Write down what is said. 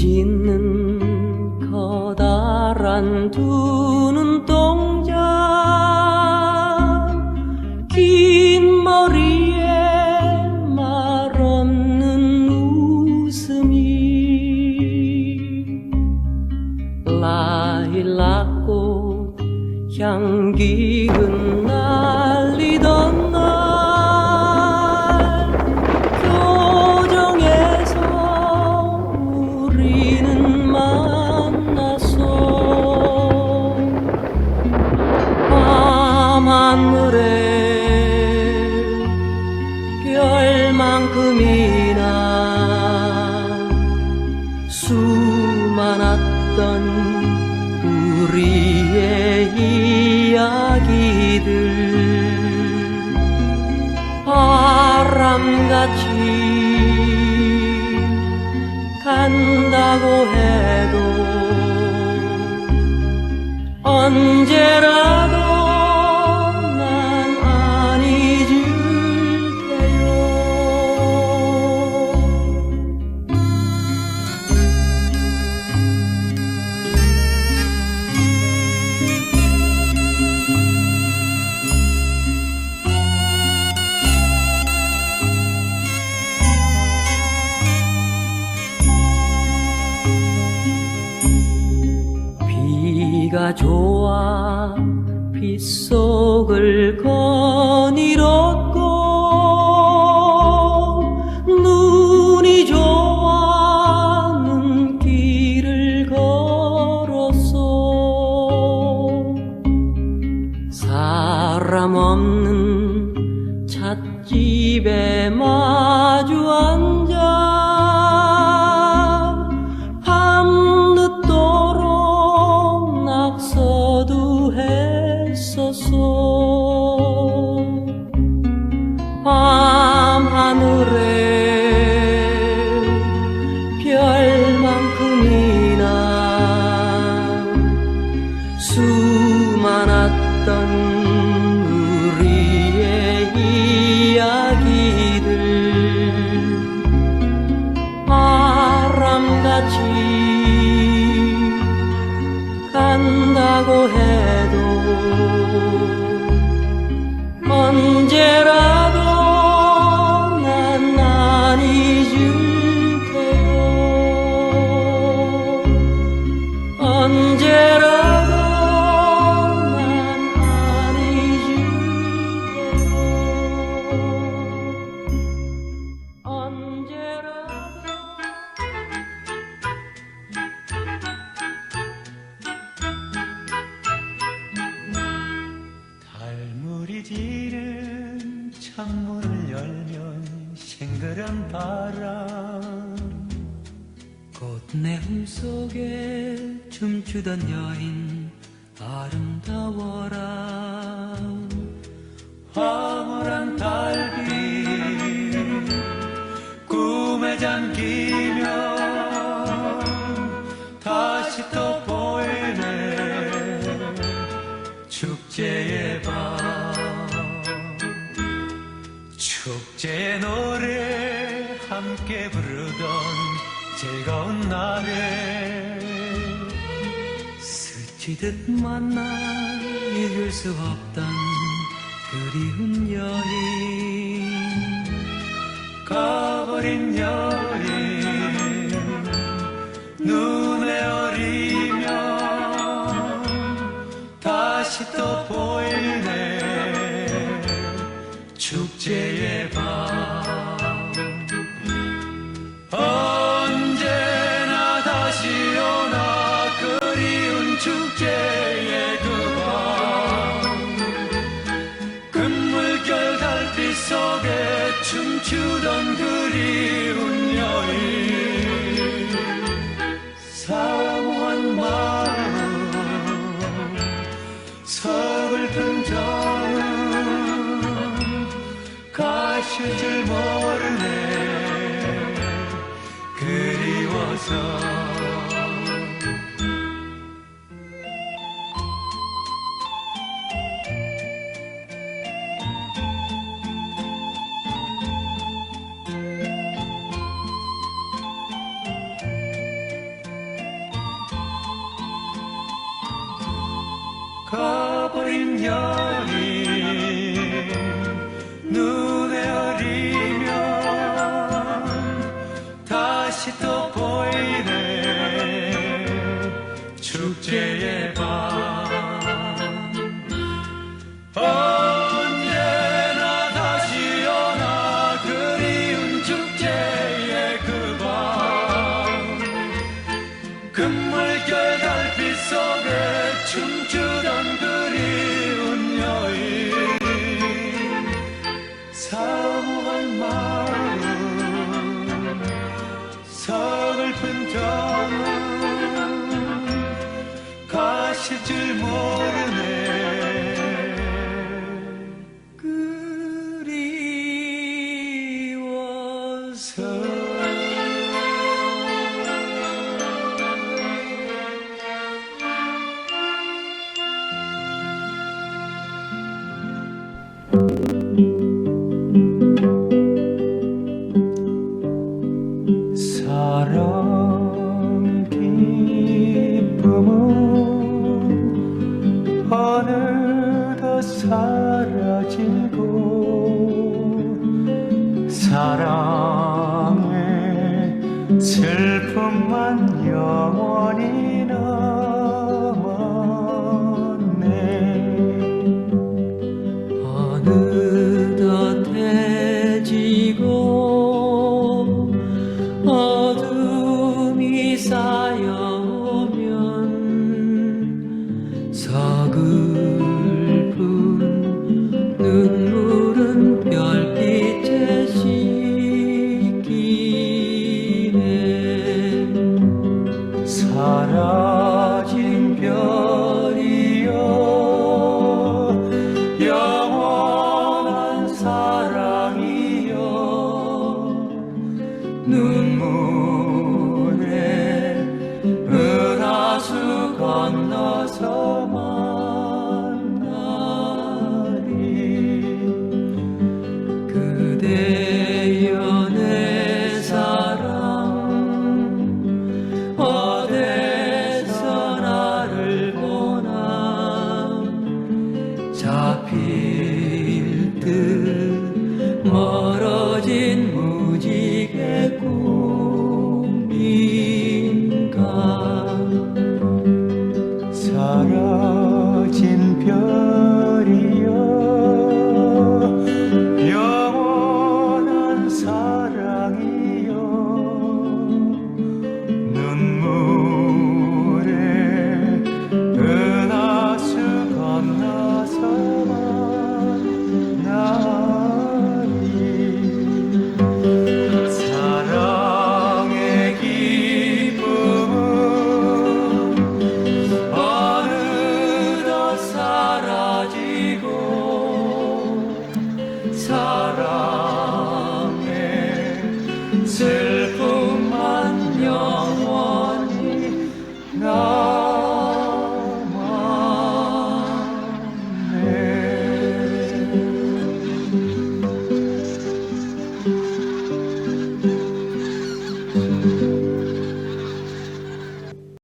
짓는 커다란 두 수많았던 우리의 이야기들. 바람같이 간다고 해도 언제라 빗속을 거닐었고 눈이 좋아 눈길을 걸었어 사람 없는 찻집에 마주 앉아 하늘에 별만큼이나 수많았던 우리의 이야기들. 바람같이 간다고 해도 창문을 열면 싱그런 바람. 꽃내음 속에 춤추던 여인 아름다워라. 황홀한 달빛 꿈에 잠기면 다시 또 보이네. 축제의 밤 제의 노래 함께 부르던 즐거운 날에 스치듯 만나 잊을 수 없던 그리운 여인 가버린 여인 가버린 여인. 눈에 her. 슬픔만 영원히 남았네. 어느덧 해지고 어둠이 쌓여 멀어진 무지개 꿈.